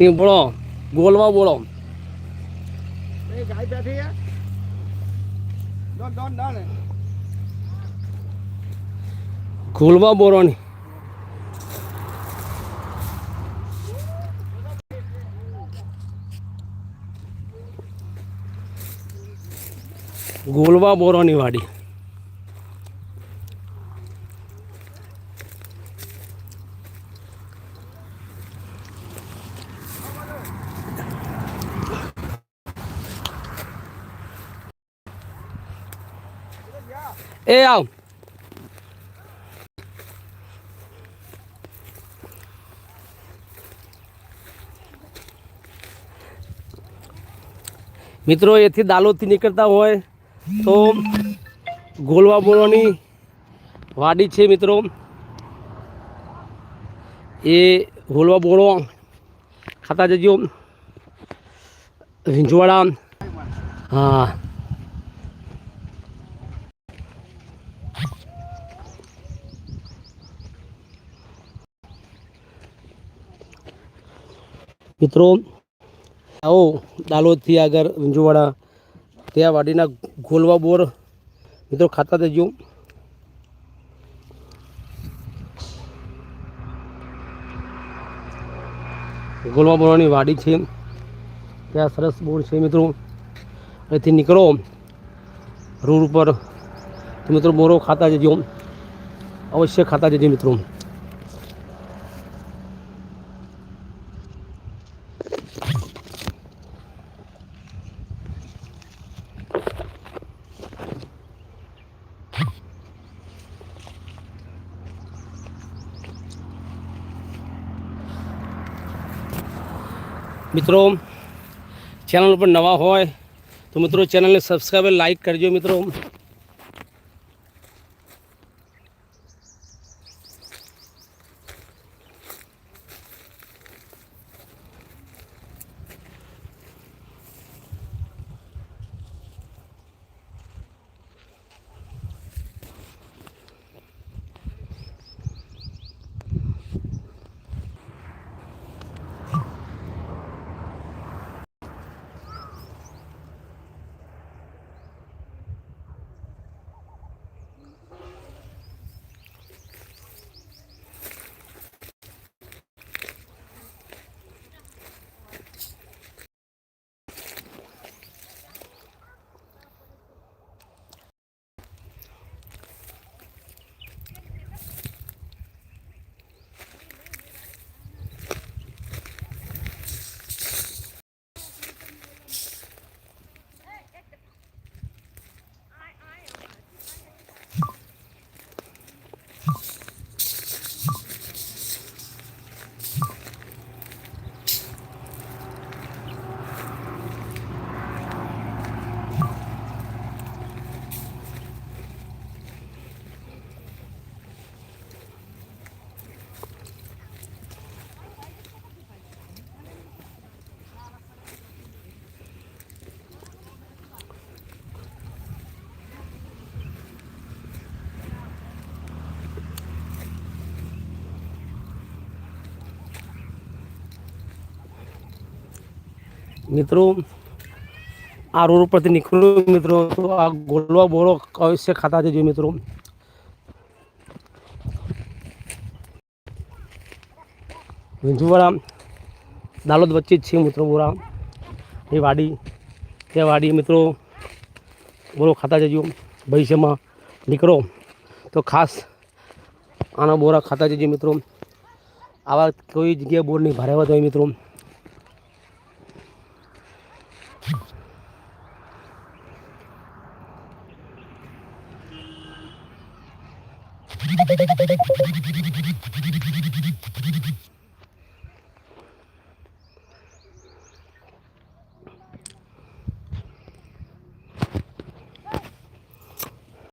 એ બોલો ગોલવા બોલો. ગોલવા બોરોની ગોલવા બોરોની વાડી. એ આવ. મિત્રો, એથી દાલોદથી નીકળતા હોય તો ગોલવા બોલવાની વાડી છે, મિત્રો. એ ગોલવા બોળો ખાતા જજો. વિંજવાડા હા. મિત્રો, આવો દાલોદથી આગળ વિંજુવાડા ત્યાં વાડીના ગોલવા બોર મિત્રો ખાતા દેજો. ગોલવા બોરાની વાડી છે. ત્યાં સરસ બોર છે મિત્રો. અહીંથી નીકળો. રોડ ઉપર મિત્રો બોરો ખાતા જજો. અવશ્ય ખાતા જજો મિત્રો. મિત્રો ચેનલ ઉપર નવા હોય તો મિત્રો ચેનલને સબસ્ક્રાઈબ લાઈક કરજો મિત્રો. મિત્રો, આ રોડ ઉપરથી નીકળ્યું મિત્રો. તો આ ગોલવા બોળો અવશ્ય ખાતા જજો મિત્રો. વિંજુવાડા દાલોદ વચ્ચે જ છે મિત્રો બોરા. એ વાડી તે વાડી મિત્રો બોરો ખાતા જજો. ભવિષ્યમાં નીકળો તો ખાસ આના બોરા ખાતા જજો મિત્રો. આવા કોઈ જગ્યાએ બોર નહીં ભરાવા હોય મિત્રો. どっち?